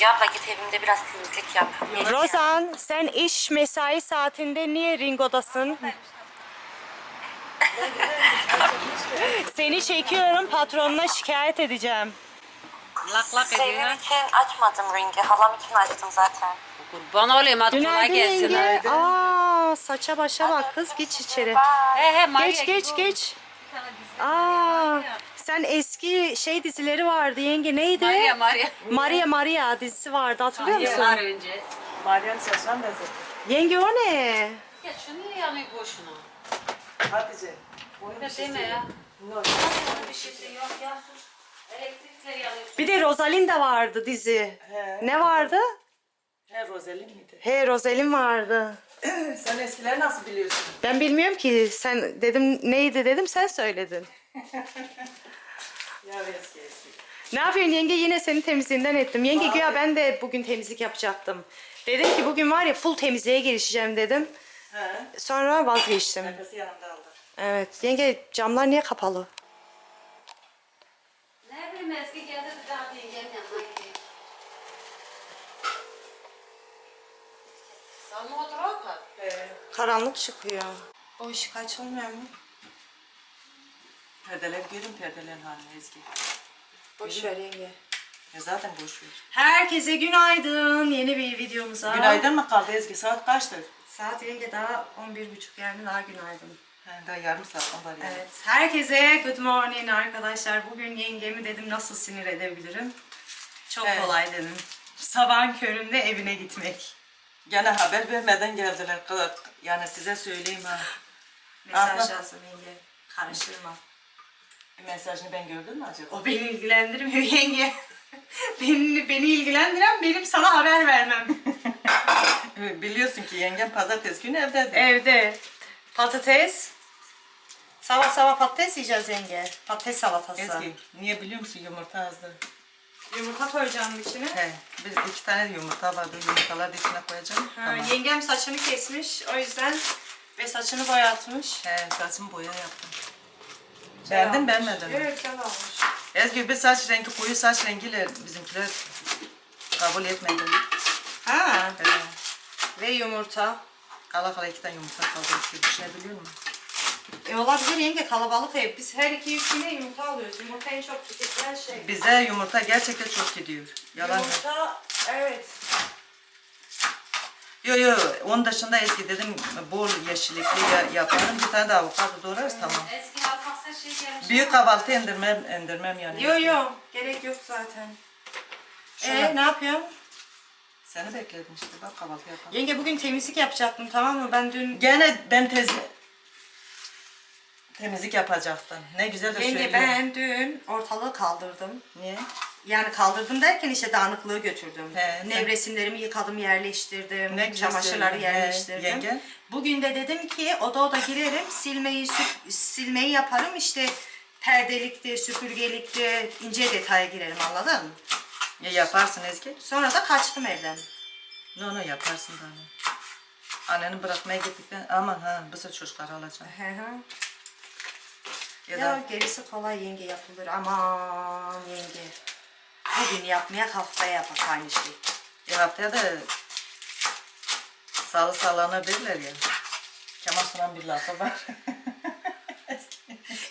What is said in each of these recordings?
Ya abla git evimde biraz temizlik yap. Rozan sen iş mesai saatinde niye ringodasın? Seni çekiyorum patronuna şikayet edeceğim. Lak lak Sevim ediyor. için açmadım ringi. Halam için açtım zaten. Kurban olayım hadi kolay Günaydın gelsin. yenge. Aa saça başa bak kız geç içeri. He he Maria Geç geç geç. Aa sen eski şey dizileri vardı yenge neydi? Maria Maria. Maria Maria dizisi vardı hatırlıyor Yıllar musun? önce. Marian Saçan da Yenge o ne? Ya şu niye yanıyor boşuna? Hatice. Onun bir Ne şeysi deme ya. yok. Onun bir şeysi yok ya sus. Elektrikler yanıyor. Bir de Rosalinda vardı dizi. He. Ne vardı? He Roselin miydi? He Rosalin vardı. Sen eskileri nasıl biliyorsun? Ben bilmiyorum ki sen dedim neydi dedim sen söyledin. Ya eski eski. Ne yapıyorsun yenge yine senin temizliğinden ettim. Yenge güya ben de bugün temizlik yapacaktım. Dedim ki bugün var ya full temizliğe girişeceğim dedim. He. Sonra vazgeçtim. Nefesi yanımda aldı. Evet yenge camlar niye kapalı? Ne bileyim eski geldi de daha yengenin yanına gideyim. Salma otur oka. He. Karanlık çıkıyor. O ışık açılmıyor mu? Perdeler görün perdelerin halini eski. Boş ver yenge. E zaten boş ver. Herkese günaydın. Yeni bir videomuza. Günaydın mı kaldı Ezgi? Saat kaçtır? Saat yenge daha 11.30 yani daha günaydın. He, daha yarım saat var yani. Evet. Herkese good morning arkadaşlar. Bugün yengemi dedim nasıl sinir edebilirim. Çok Evet. kolay dedim. Sabahın köründe evine gitmek. Gene haber vermeden geldiler. Kadar- Yani size söyleyeyim ha. Mesaj Aslında- yazdım yenge. Karıştırma. Mesajını ben gördün mü acaba? O beni ilgilendirmiyor yenge. beni, beni ilgilendiren benim sana haber vermem. Biliyorsun ki yengem pazartesi günü evdedir. Evde patates. Sabah sabah patates yiyeceğiz yenge. Patates salatası. Ezgi niye biliyor musun yumurta azdı? Yumurta koyacağım içine. He, bir iki tane yumurta vardı. Yumurtaları da içine koyacağım. Ha, Tamam. Yengem saçını kesmiş o yüzden ve saçını boyatmış. He, saçımı boya yaptım. Beğendin mi beğenmedin mi? Evet güzel olmuş. Ezgi bir saç rengi koyu saç rengiyle bizimkiler kabul etmedi. Ha He. ve yumurta. Kala kala iki tane yumurta kaldı. Ezgi düşünebiliyor musun? E olabilir yenge kalabalık ev. Biz her iki üç güne yumurta alıyoruz. Yumurta en çok tüketilen şey. Bize yumurta gerçekten çok gidiyor. Yalan yok. Yumurta evet. Yo yo onun dışında Ezgi dedim bol yeşillikli ya, yaparım. Bir tane de avokado doğrarız tamam. Eski almaksa şey gelmiş. Büyük kahvaltı indirmem, indirmem yani. Yo Ezgi. yo gerek yok zaten. Şuna. E ne yapıyorsun? Seni bekledim işte bak kahvaltı yapalım. Yenge bugün temizlik yapacaktım tamam mı? Ben dün Gene ben tez temizlik yapacaktım. Ne güzel de Yenge söylüyor. ben dün ortalığı kaldırdım. Niye? Yani kaldırdım derken işte dağınıklığı götürdüm. He, Nevresimlerimi yıkadım, yerleştirdim. Ne güzel çamaşırları. He, yerleştirdim. yenge. Bugün de dedim ki oda oda girerim, silmeyi silmeyi yaparım. İşte perdelikti, süpürgelikti, ince detaya girerim anladın mı? Ya yaparsın Ezgi. Sonra da kaçtım evden. No no yaparsın bana. Anneni bırakmaya gittikten ama ha bu sefer çocukları alacağım. Hı hı. Ya, Ya da gerisi kolay yenge yapılır. Aman yenge. Bugün yapmaya haftaya yapak aynı şey. e, haftaya da sağlı sağlanabilirler ya. Kemal Sunal bir lafı var.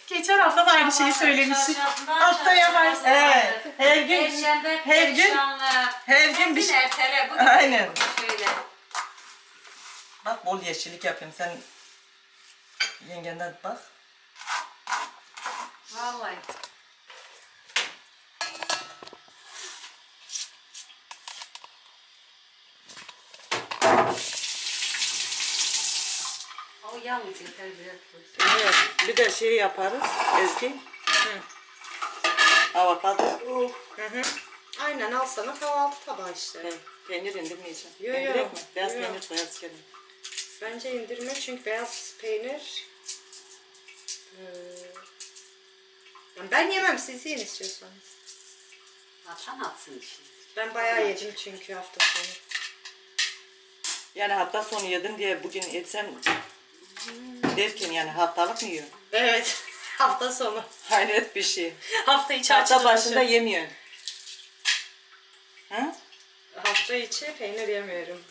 Geçen hafta da aynı şeyi söylemiştik. Hafta yaparsın. Evet, her gün Perşembe, her gün perşembe. her gün bir Bugün şey. ertele, bugün Aynen. şöyle. Bak bol yeşillik yapayım sen yengenden bak. Vallahi. O yalnız yeter biraz. Evet, bir de şey yaparız Ezgi. Avokado. Hı hı. Aynen al sana kahvaltı tabağı işte. Evet, peynir indirmeyeceğim. Yo, İndirek yo. mi? Beyaz Yo, peynir beyaz peynir. Bence indirme çünkü beyaz peynir. Ee, yani ben yemem siz yiyin istiyorsanız. Atan atsın şimdi. Ben bayağı yedim çünkü hafta sonu. Yani hafta sonu yedim diye bugün etsem derken yani haftalık mı yiyorsun? Evet. Hafta sonu. Hayret bir şey. Hafta içi Hafta başında başı. yemiyorsun. Ha? hafta içi peynir yemiyorum.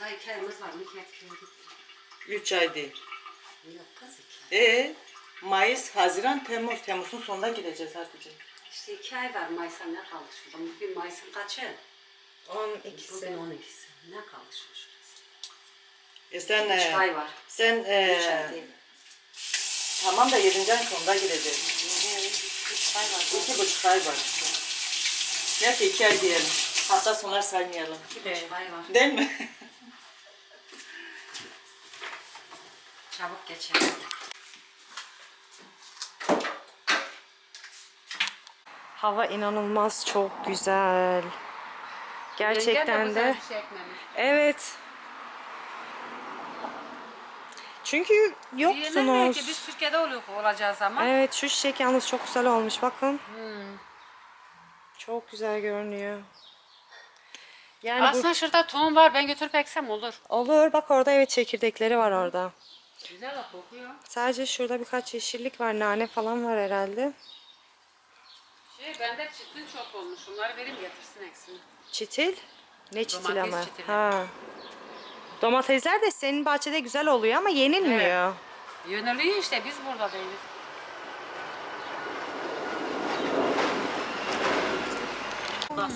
Daha iki ayımız var. Gitti. 3 ay değil. Yok kız iki ay. E Mayıs, Haziran, Temmuz. Temmuz'un sonunda gideceğiz Hatice. İşte iki ay var Mayıs'a ne kaldı şurada? Bugün Mayıs'ın kaçı? 12'si. Bugün 12'si. Ne kaldı şu şurası? E sen, Üç e, ay var. sen e, Üç ay değil. tamam da 7. ay sonunda gideceğiz. Üç ay var. İki buçuk ay var. Neyse iki ay diyelim. Hafta sonlar saymayalım. İki buçuk ay var. Değil mi? Çabuk geçer. Hava inanılmaz çok güzel. Gerçekten de. Evet. Çünkü ki yoksunuz. biz Türkiye'de oluyor olacağız ama. Evet şu çiçek yalnız çok güzel olmuş bakın. Çok güzel görünüyor. Yani bu- Aslında şurada tohum var. Ben götürüp eksem olur. olur bak orada evet çekirdekleri var orada. Güzel de kokuyor. Sadece şurada birkaç yeşillik var nane falan var herhalde. Şey bende çıtın çok olmuş. Onları vereyim getirsin eksin. Çitil? Ne çitil Domates ama? çitili. Ha. Domatesler de senin bahçede güzel oluyor ama yenilmiyor. Yöneliyor işte biz burada değiliz.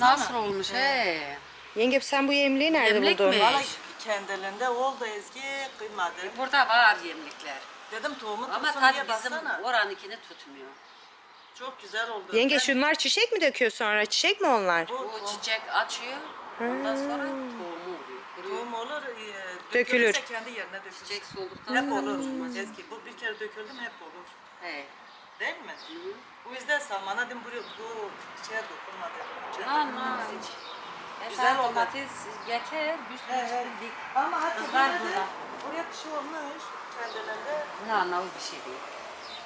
Nasıl olmuş he? Yenge sen bu yemliği nerede Yemlik buldun? mi? Valla kendilerinde oldu Ezgi kıymadı. Burada var yemlikler. Dedim tohumu Ama tutsun tabii diye bizim baksana. oranınkini tutmuyor. Çok güzel oldu. Yenge Ben- şunlar çiçek mi döküyor sonra? Çiçek mi onlar? Bu Bu çiçek açıyor. Ondan sonra tohumu oluyor. Kuruyor. tohum olur, e, Dökülür. dökülürse kendi yerine dökülür. Çiçek solduktan Hep sonra olur. olmaz. Ezgi bu bir kere döküldü mü hep olur. He. Değil mi? Bu yüzden samana dedim buraya bu şeye dokunma dedim. Lan. Güzel oldu. domates getir. Bir sürü dik. Ama hatta Kızlar burada. burada. Oraya bir şey olmuş kendilerinde. Lan lan o bir şey değil.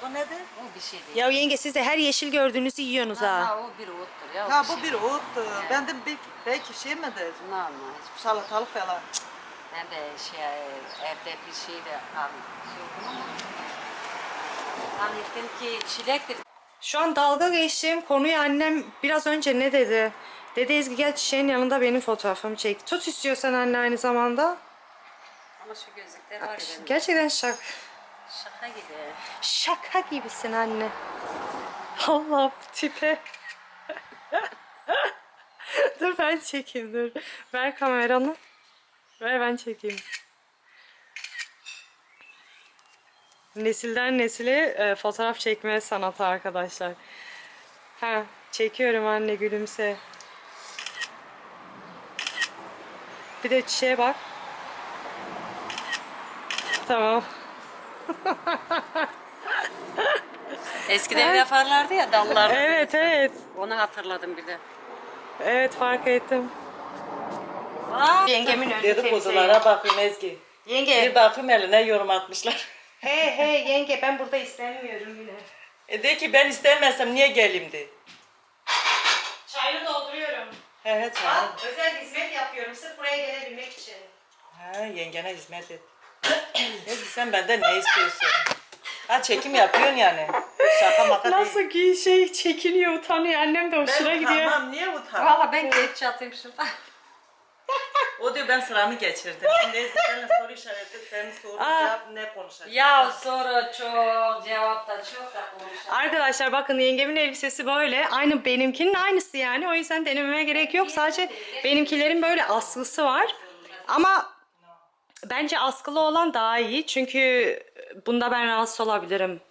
Bu nedir? O bir şey değil. Ya yenge siz de her yeşil gördüğünüzü yiyorsunuz ha. lan o bir ottur ya. o Ha bir bu şey bir değil. ottu. Ben de bir, belki şey midir? Lan lan hiçbir şey. Salatalık falan. Ben de şey evde bir şey de aldım. Şey ama. Zannettim ki çilektir. Şu an dalga geçtiğim konuyu annem biraz önce ne dedi? Dedi Ezgi gel çiçeğin yanında benim fotoğrafımı çek. Tut istiyorsan anne aynı zamanda. Ama şu gözlükler var ya benim. Gerçekten şak. Şaka gibi. Şaka gibisin anne. Allah tipe. dur ben çekeyim dur. Ver kameranı. Ver ben çekeyim. Nesilden nesile e, fotoğraf çekme sanatı arkadaşlar. Ha, çekiyorum anne gülümse. Bir de çiçeğe bak. Tamam. Eskiden yaparlardı ya dallar. Evet evet. Onu hatırladım bir de. Evet fark ettim. Yengemin önü Dedikodulara bakayım Ezgi. Yenge. Bir bakayım eline yorum atmışlar. He he yenge ben burada istemiyorum yine. E de ki ben istemezsem niye geleyim de. Çayını dolduruyorum. He he tamam. özel hizmet yapıyorum sırf buraya gelebilmek için. Ha yengene hizmet et. Ezgi sen benden ne istiyorsun? Ha çekim yapıyorsun yani. Şaka maka Nasıl değil. ki şey çekiniyor utanıyor annem de hoşuna Ben gidiyor. utanmam niye utanmam? Valla ben keyif çatayım şurada. O diyor ben sıramı geçirdim. Şimdi seninle soru işareti, senin soru Aa. cevap ne konuşacak? ya soru çok, cevap da çok da konuşalım. Arkadaşlar bakın yengemin elbisesi böyle. Aynı benimkinin aynısı yani. O yüzden denememe gerek yok. Sadece benimkilerin böyle askısı var. Ama bence askılı olan daha iyi. Çünkü bunda ben rahatsız olabilirim.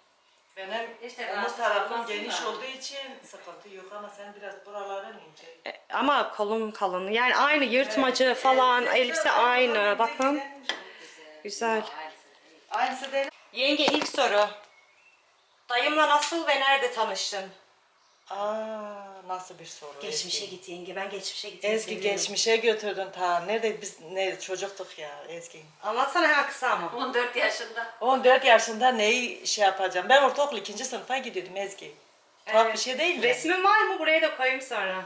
Benim İşte omuz tarafım geniş da. olduğu için sıkıntı yok ama sen biraz buraların ince. E, Ama kolum kalın. Yani aynı yırtmacı falan. Elbise aynı. Bakın. Güzel. Aynısı değil. Yenge ilk soru. Dayımla nasıl ve nerede tanıştın? Aa nasıl bir soru? Geçmişe Ezgi. git yenge. Ben geçmişe gitmeyi Ezgi seviyorum. geçmişe götürdün ta. Nerede biz ne çocuktuk ya Ezgi. Anlatsana hemen kısa ama. 14 yaşında. 14 yaşında neyi şey yapacağım? Ben ortaokul ikinci sınıfa gidiyordum Ezgi. Tuhaf bir şey değil mi? Resmin var mı? Buraya da koyayım sonra.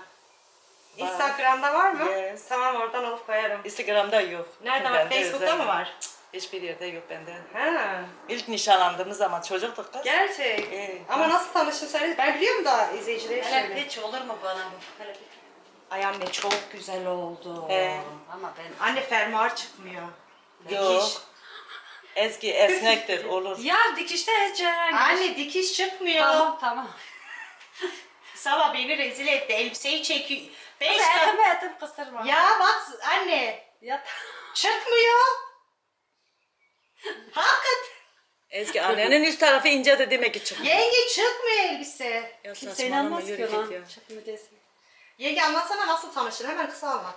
Instagram'da var mı? Yes. Tamam oradan alıp koyarım. Instagram'da yok. Nerede var? Bende Facebook'ta özel. mı var? Hiçbir yerde yok bende. Ha. İlk nişanlandığımız zaman çocuktuk kız. Gerçek. Evet. Ama nasıl tanıştın söyle. Ben biliyorum da izleyicileri Hele hiç olur mu bana bu? Hele bir- Ay anne çok güzel oldu. He. Ama ben... Anne fermuar çıkmıyor. Yok. Ezgi esnektir olur. Ya dikişte hiç herhangi bir Anne dikiş çıkmıyor. Tamam tamam. Sabah beni rezil etti. Elbiseyi çekiyor. Beş Kız dakika. etimi etim kısırma. Ya bak anne. Ya Çıkmıyor. Hakikat. Ezgi annenin üst tarafı ince de demek ki çıkmıyor. Yenge çıkmıyor elbise. Ya Kimse saçmalama inanmaz yürü ki lan. git ya. Çıkmıyor desin. Yenge anlatsana nasıl tanıştın? Hemen kısa anlat.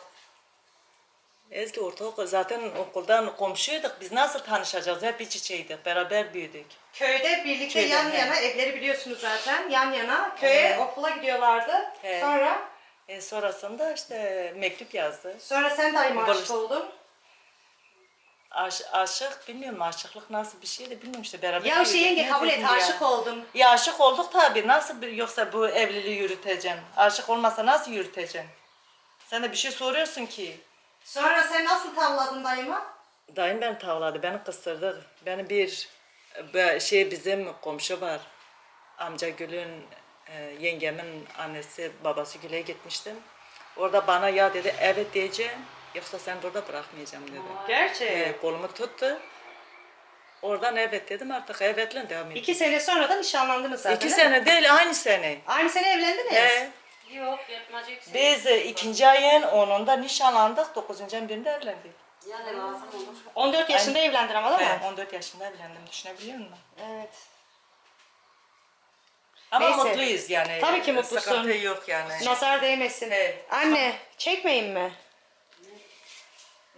Ezgi ortaokul zaten okuldan komşuyduk. Biz nasıl tanışacağız? Hep iç içeydik. Beraber büyüdük. Köyde birlikte Köyde, yan he. yana evleri biliyorsunuz zaten. Yan yana köye He. okula gidiyorlardı. He. Sonra E sonrasında işte mektup yazdı. sonra sen daima aşık Barış- oldun. Aş, aşık bilmiyorum aşıklık nasıl bir şeydi bilmiyorum işte beraber Ya şey yenge kabul et aşık oldum. Ya aşık olduk tabii. Nasıl bir, yoksa bu evliliği yürüteceğim? Aşık olmasa nasıl yürüteceğim? Sen de bir şey soruyorsun ki. Sonra sen nasıl tavladın dayıma? Dayım beni tavladı, beni kıstırdı. Beni bir şey bizim komşu var. Amca Gül'ün e, yengemin annesi babası Gül'e gitmiştim. Orada bana ya dedi evet diyeceğim yoksa sen burada bırakmayacağım dedi. Gerçek. E, kolumu tuttu. Oradan evet dedim artık evetle devam ettim. İki sene sonra da nişanlandınız zaten. İki değil mi? sene değil aynı sene. Aynı sene evlendiniz. He. Yok yapmacık. Biz e, ikinci ayın 10'unda nişanlandık, 9. ayın birinde evlendik. Yani lazım olur. 14 yaşında evlendin ama değil mi? He, 14 yaşında evlendim, düşünebiliyor musun? Evet. Ama Neyse. mutluyuz yani. Tabii ki mutlusun. Sıkıntı yok yani. Nazar değmesin. Evet. Anne çekmeyin mi?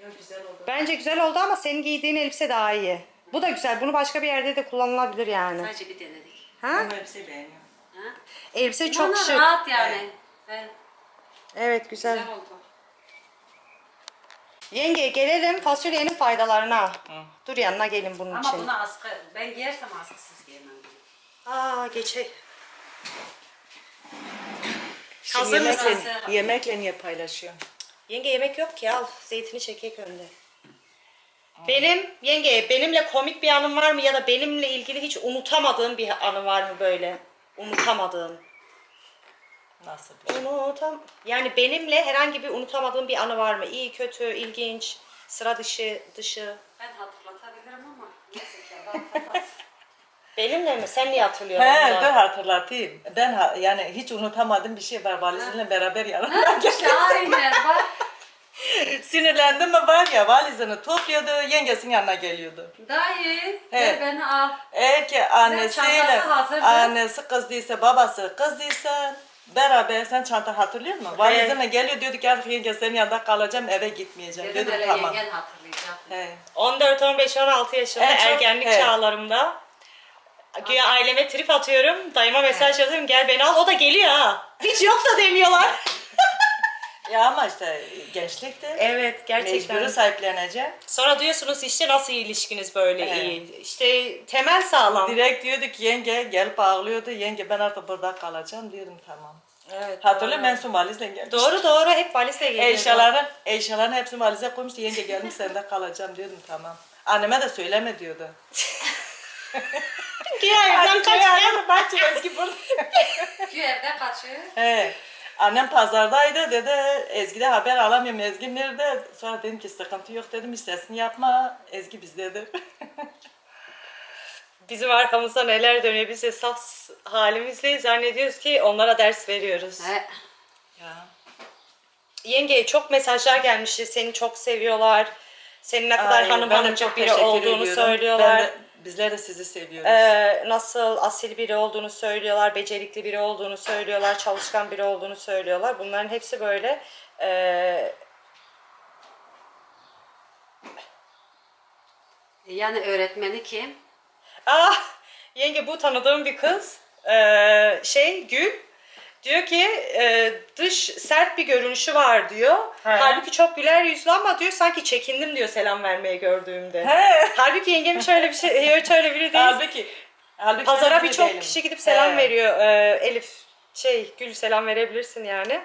Yok, güzel oldu. Bence güzel oldu ama senin giydiğin elbise daha iyi. Bu da güzel. Bunu başka bir yerde de kullanılabilir yani. Sadece bir denedik. Ha? Ben hepsi beğeniyorum. Ha? Elbise çok Bana şık. rahat yani. Evet. Evet güzel. Güzel oldu. Yenge gelelim fasulyenin faydalarına. Hı. Dur yanına gelin bunun Ama için. buna askı, ben giyersem askısız giyemem. Aa geçe. Şimdi Hazır mısın? yemekle niye paylaşıyorsun? Yenge yemek yok ki al. Zeytini çekek önde. Benim yenge benimle komik bir anım var mı ya da benimle ilgili hiç unutamadığın bir anı var mı böyle? Unutamadığın. Nasıl bir şey? Unutam. Yani benimle herhangi bir unutamadığın bir anı var mı? İyi, kötü, ilginç, sıra dışı, dışı. Ben hatırlatabilirim ama neyse ki. Benimle mi? Sen niye hatırlıyorsun? He, onu? dur hatırlatayım. Ben ha- yani hiç unutamadığım bir şey var. Valizinle beraber yanımda. İşte aynen bak. Sinirlendim mi var ya valizini topluyordu, yengesinin yanına geliyordu. Dayı He. gel beni al. Eğer ki annesiyle, çantası hazırdı. annesi kızdıysa, babası kızdıysa beraber sen çanta hatırlıyor musun? Valizinle geliyor diyordu ki artık yenge senin yanında kalacağım eve gitmeyeceğim. Dedim Dedim hele tamam. yengen hatırlayacak. He. 14, 15, 16 yaşında En çok- ergenlik evet. çağlarımda. Güya aileme trip atıyorum. Dayıma mesaj yazıyorum. Gel beni al. O da geliyor ha. Hiç yok da demiyorlar. Ya ama işte gençlikti. evet gerçekten. Mecburi sahipleneceğim. Sonra diyorsunuz işte nasıl ilişkiniz böyle Evet. iyi. İşte temel sağlam. Direkt diyordu ki yenge gelip ağlıyordu. Yenge ben artık burada kalacağım diyorum tamam. Evet. Hatırlıyor musun? Ben son valizle gelmiştim. Doğru doğru hep valizle geliyordu. Eşyaların, eşyaların hepsini valize koymuştu. Yenge gelmiş sende kalacağım diyordum tamam. Anneme de söyleme diyordu. Güya evden kaçıyor. Bak Ezgi burada. Güya evde kaçıyor. He. Annem pazardaydı dedi Ezgi'de haber alamıyorum Ezgi nerede? Sonra dedim ki sıkıntı yok dedim hiç sesini yapma Ezgi bizdedir. Bizim arkamızda neler dönüyor biz de saf halimizle zannediyoruz ki onlara ders veriyoruz. He. ya. Yenge çok mesajlar gelmişti. Seni çok seviyorlar. Senin ne kadar Ay, hanım ben de hanımcık çok biri teşekkür olduğunu ediyorum. söylüyorlar. Ben de, bizler de sizi seviyoruz. Ee, nasıl asil biri olduğunu söylüyorlar, becerikli biri olduğunu söylüyorlar, çalışkan biri olduğunu söylüyorlar. Bunların hepsi böyle ee, Yani öğretmeni kim? Ah yenge bu tanıdığım bir kız. Ee, şey Gül. Diyor ki e, dış sert bir görünüşü var diyor. Halbuki çok güler yüzlü ama diyor sanki çekindim diyor selam vermeye gördüğümde. He. Halbuki yengem şöyle bir şey, hiç öyle biri değil. Halbuki, halbuki Pazara birçok kişi gidip selam He. veriyor. Ee, Elif şey Gül selam verebilirsin yani.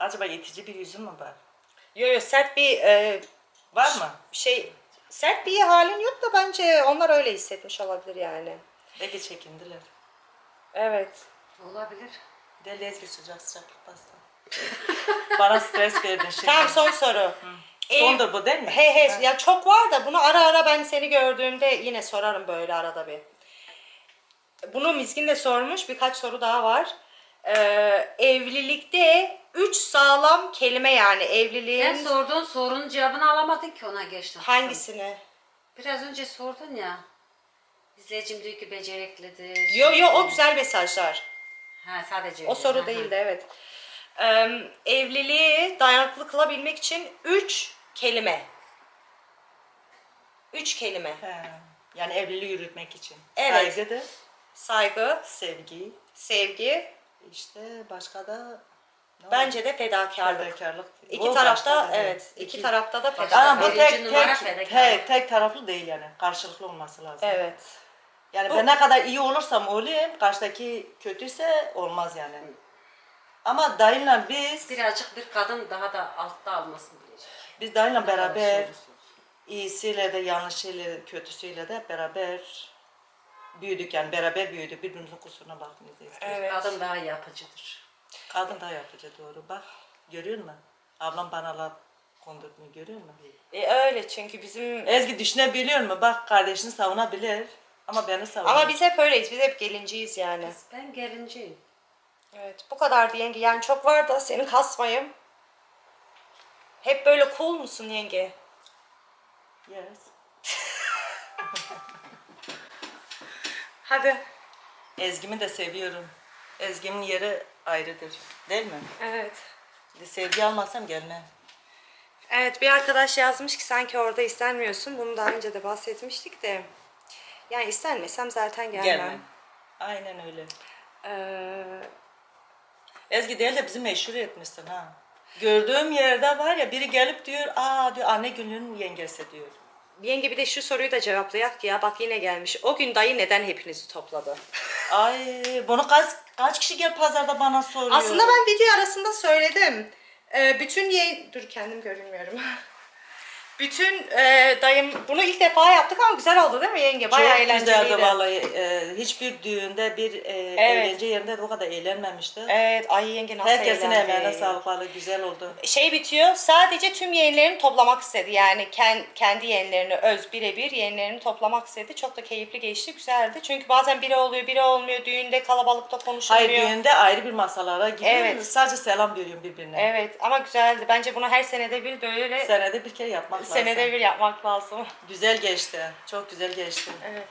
Acaba itici bir yüzüm mü var? Yo yo sert bir e, Var mı? şey sert bir halin yok da bence onlar öyle hissetmiş olabilir yani. Belki çekindiler. Evet. Olabilir. Deli Ezgi sıcak sıcaklık pasta. Bana stres verdin şimdi. Tamam son soru. Sondur bu değil mi? He he ya çok var da bunu ara ara ben seni gördüğümde yine sorarım böyle arada bir. Bunu Mizgin de sormuş. Birkaç soru daha var. Ee, evlilikte üç sağlam kelime yani evliliğin Sen sorduğun sorunun cevabını alamadın ki ona geçtin. hangisini? Biraz önce sordun ya. İzleyicim diyor ki beceriklidir. Yo yo o güzel mesajlar. Ha sadece O öyle. soru Ha, değildi evet. Ee, evliliği dayanıklı kılabilmek için üç kelime. Üç kelime. He. Yani evliliği yürütmek için. Evet. Saygıdır, Saygı, sevgi, sevgi, işte başka da ne var? bence de fedakarlık. fedakarlık. İki O tarafta başka da evet, iki, tarafta da Başka- fedakarlık. Ama bu Birinci tek numara tek, fedakarlık. tek tek taraflı değil yani. Karşılıklı olması lazım. Evet. Yani Bu- ben ne kadar iyi olursam olayım, karşıdaki kötüyse olmaz yani. Ama dayımla biz, Birazcık bir kadın daha da altta almasını bilecek. biz dayımla beraber iyisiyle de yanlışıyla kötüsüyle de beraber büyüdük yani beraber büyüdük birbirimizin kusuruna bakmıyoruz. Evet. Kadın daha yapıcıdır. Kadın da yapıcı doğru bak görüyor musun? Ablam bana laf kondurtmuyor görüyor musun? E, öyle çünkü bizim Ezgi düşünebiliyor mu? Bak kardeşini savunabilir ama beni savunmuyor. ama biz hep öyleyiz. Biz hep gelinciyiz yani. Ben gelinciyim. Evet. Bu kadar yenge. Yani çok var da seni kasmayayım. Hep böyle cool musun yenge? Yes. Hadi. Ezgi'mi de seviyorum. Ezgi'min yeri ayrıdır. Değil mi? Evet. Bir sevgi almasam gelmem. Evet bir arkadaş yazmış ki sanki orada istenmiyorsun. Bunu daha önce de bahsetmiştik de. Yani istenmesem zaten gelmem. Gelmem. Aynen öyle. Ee, Ezgi değil de bizi meşhur etmişsin ha. Gördüğüm yerde var ya biri gelip diyor, aa diyor anne gününün yengesi diyor. yenge bir de şu soruyu da cevaplayak ya. Bak yine gelmiş. O gün dayı neden hepinizi topladı? Ay bunu kaç kaç kişi gel pazarda bana soruyor. Aslında ben video arasında söyledim. Ee, bütün ye... Dur kendim görünmüyorum. bütün e, dayım... Bunu ilk defa yaptık ama güzel oldu değil mi yenge? Bayağı Çok güzeldi eğlenceliydi. vallahi. Ee, hiçbir düğünde bir e, eğlence yerinde de o kadar eğlenmemişti. Evet ay yenge nasıl Herkesin eğlendi. emeğine sağlık vallahi güzel oldu. Şey bitiyor sadece tüm yeğenlerini toplamak istedi. Yani ken- kendi yeğenlerini öz birebir yeğenlerini toplamak istedi. Çok da keyifli geçti. Güzeldi. Çünkü bazen biri oluyor biri olmuyor. Düğünde kalabalıkta konuşuluyor. Hayır düğünde ayrı bir masalara gidiyor. Evet. Sadece selam veriyorum birbirine. Evet ama güzeldi. Bence bunu her senede bir böyle Senede bir kere yapmak lazım. senede bir yapmak lazım. Güzel geçti. Çok güzel geçti. Evet.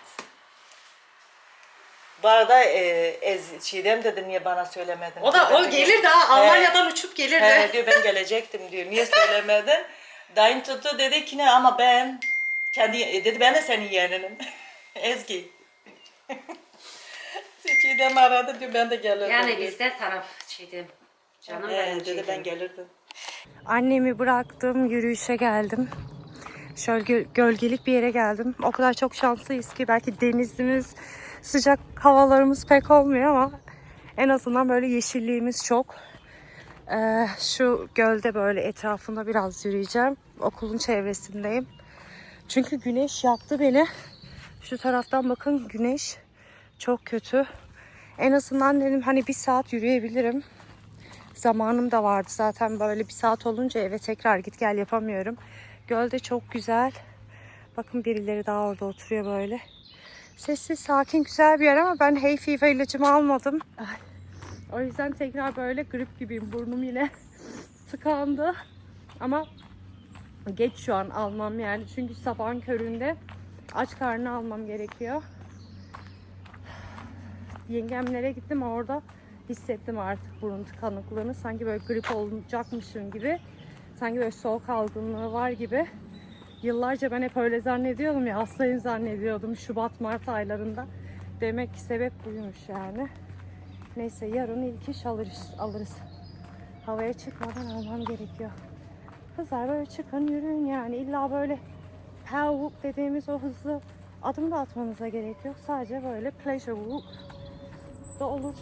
Bu arada e, Ez, Çiğdem dedi niye bana söylemedin? O da o gelir gel- daha. Almanya'dan uçup gelirdi. He, diyor ben gelecektim diyor. Niye söylemedin? Dayın tuttu dedi ki ne ama ben kendi e, dedi ben de senin yeğeninim. Ezgi. Çiğdem aradı diyor ben de gelirdim. Yani diyor. bizden taraf şeydi. Canım He, benim dedi Çiğdem. ben gelirdim. Annemi bıraktım, yürüyüşe geldim. Şöyle gö- gölgelik bir yere geldim. O kadar çok şanslıyız ki belki denizimiz, sıcak havalarımız pek olmuyor ama en azından böyle yeşilliğimiz çok. Ee, şu gölde böyle etrafında biraz yürüyeceğim. Okulun çevresindeyim. Çünkü güneş yaktı beni. Şu taraftan bakın güneş çok kötü. En azından dedim hani bir saat yürüyebilirim zamanım da vardı zaten böyle bir saat olunca eve tekrar git gel yapamıyorum. Göl de çok güzel. Bakın birileri daha orada oturuyor böyle. Sessiz, sakin, güzel bir yer ama ben hay fever ilacımı almadım. O yüzden tekrar böyle grip gibiyim. Burnum yine tıkandı. Ama geç şu an almam yani. Çünkü sabahın köründe aç karnı almam gerekiyor. Yengemlere gittim orada hissettim artık burun tıkanıklığını. Sanki böyle grip olacakmışım gibi. Sanki böyle soğuk algınlığı var gibi. Yıllarca ben hep öyle zannediyordum ya hastayım zannediyordum Şubat Mart aylarında. Demek ki sebep buymuş yani. Neyse yarın ilk iş alırız. alırız. Havaya çıkmadan almam gerekiyor. Kızlar böyle çıkın yürüyün yani illa böyle power dediğimiz o hızlı adım da atmanıza gerek yok. Sadece böyle pleasure walk da olur.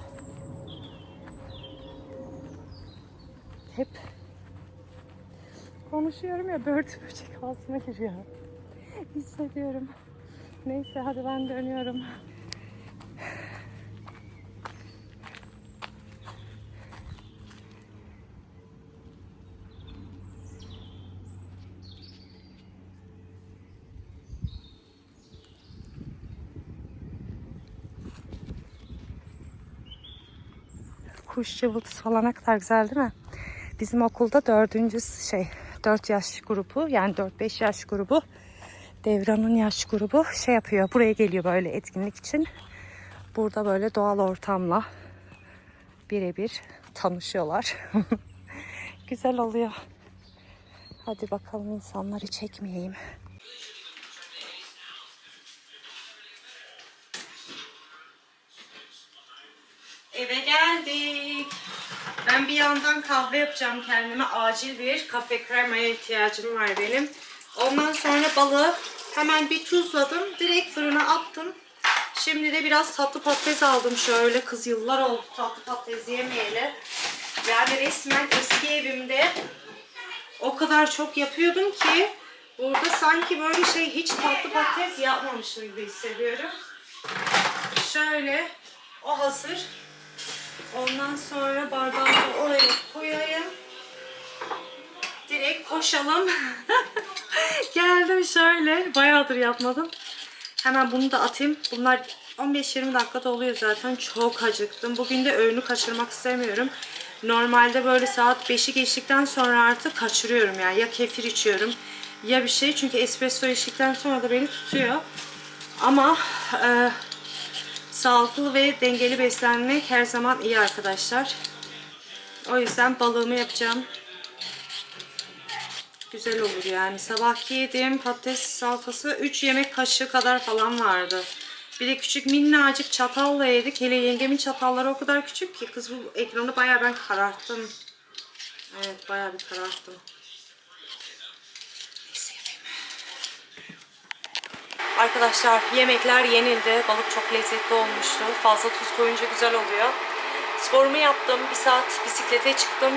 Hep konuşuyorum ya börtü böcek ağzıma giriyor. hissediyorum. Neyse hadi ben dönüyorum. Kuş cıvıltısı falan ne kadar güzel değil mi? Bizim okulda dördüncü şey, dört yaş grubu yani 4-5 yaş grubu Devran'ın yaş grubu şey yapıyor. Buraya geliyor böyle etkinlik için. Burada böyle doğal ortamla birebir tanışıyorlar. Güzel oluyor. Hadi bakalım insanları çekmeyeyim. Eve geldik. Ben bir yandan kahve yapacağım kendime. Acil bir kafe kremaya ihtiyacım var benim. Ondan sonra balığı hemen bir tuzladım. Direkt fırına attım. Şimdi de biraz tatlı patates aldım şöyle. Kız yıllar oldu tatlı patates yemeyeli. Yani resmen eski evimde o kadar çok yapıyordum ki burada sanki böyle şey hiç tatlı patates yapmamışım gibi hissediyorum. Şöyle o hazır. Ondan sonra bardağımı oraya koyayım. Direkt koşalım. Geldim şöyle. Bayağıdır yapmadım. Hemen bunu da atayım. Bunlar 15-20 dakikada oluyor zaten. Çok acıktım. Bugün de öğünü kaçırmak istemiyorum. Normalde böyle saat 5'i geçtikten sonra artık kaçırıyorum yani. Ya kefir içiyorum ya bir şey. Çünkü espresso içtikten sonra da beni tutuyor. Ama e, sağlıklı ve dengeli beslenmek her zaman iyi arkadaşlar. O yüzden balığımı yapacağım. Güzel olur yani. Sabah yediğim patates salatası 3 yemek kaşığı kadar falan vardı. Bir de küçük minnacık çatalla yedik. Hele yengemin çatalları o kadar küçük ki kız bu ekranı bayağı ben kararttım. Evet bayağı bir kararttım. Neyse yapayım. Arkadaşlar yemekler yenildi. Balık çok lezzetli olmuştu. Fazla tuz koyunca güzel oluyor. Sporumu yaptım. Bir saat bisiklete çıktım.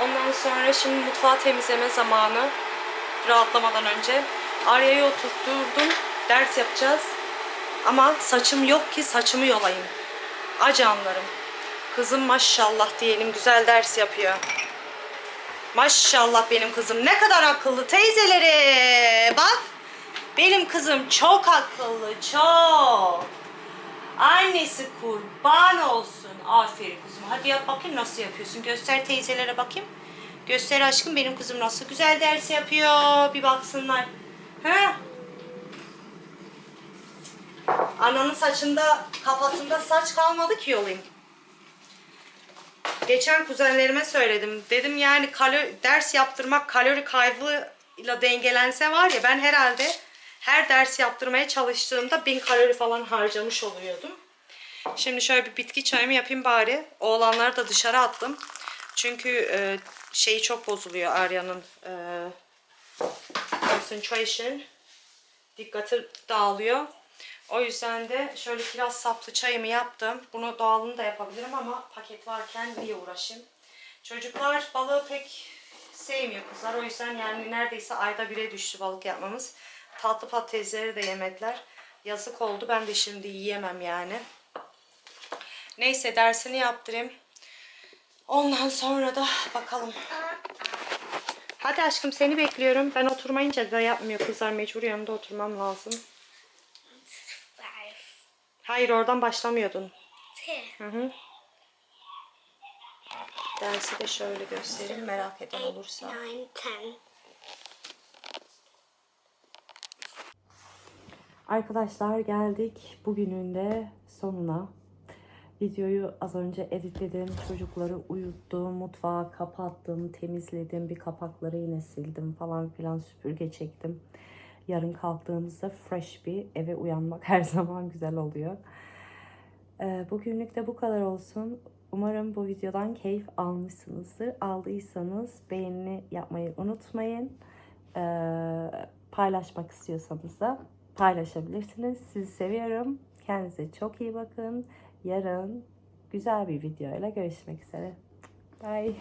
Ondan sonra şimdi mutfağı temizleme zamanı. Rahatlamadan önce. Arya'yı oturtturdum. Ders yapacağız. Ama saçım yok ki saçımı yolayım. Acı anlarım. Kızım maşallah diyelim güzel ders yapıyor. Maşallah benim kızım ne kadar akıllı teyzeleri. Bak benim kızım çok akıllı çok. Annesi kurban olsun. Aferin kızım. Hadi yap bakayım nasıl yapıyorsun. Göster teyzelere bakayım. Göster aşkım benim kızım nasıl güzel ders yapıyor. Bir baksınlar. Ha? Ananın saçında, kafasında saç kalmadı ki yolayım. Geçen kuzenlerime söyledim. Dedim yani kalori, ders yaptırmak kalori kaybıyla dengelense var ya ben herhalde her ders yaptırmaya çalıştığımda bin kalori falan harcamış oluyordum. Şimdi şöyle bir bitki çayımı yapayım bari. Oğlanları da dışarı attım. Çünkü e, şeyi çok bozuluyor Arya'nın e, concentration. Dikkati dağılıyor. O yüzden de şöyle biraz saplı çayımı yaptım. Bunu doğalını da yapabilirim ama paket varken niye uğraşayım? Çocuklar balığı pek sevmiyor kızlar. O yüzden yani neredeyse ayda bire düştü balık yapmamız. Tatlı patatesleri de yemediler. Yazık oldu. Ben de şimdi yiyemem yani. Neyse dersini yaptırayım. Ondan sonra da bakalım. Hadi aşkım seni bekliyorum. Ben oturmayınca da yapmıyor kızlar. Mecbur yanında oturmam lazım. Hayır oradan başlamıyordun. Hı hı. Dersi de şöyle göstereyim merak eden olursa. nine, ten. Arkadaşlar geldik bugünün de sonuna. Videoyu az önce editledim. Çocukları uyuttum. Mutfağı kapattım. Temizledim. Bir kapakları yine sildim falan filan süpürge çektim. Yarın kalktığımızda fresh bir eve uyanmak her zaman güzel oluyor. Ee, bugünlük de bu kadar olsun. Umarım bu videodan keyif almışsınızdır. Aldıysanız beğeni yapmayı unutmayın. Ee, paylaşmak istiyorsanız da paylaşabilirsiniz. Sizi seviyorum. Kendinize çok iyi bakın. Yarın güzel bir videoyla görüşmek üzere. Bye.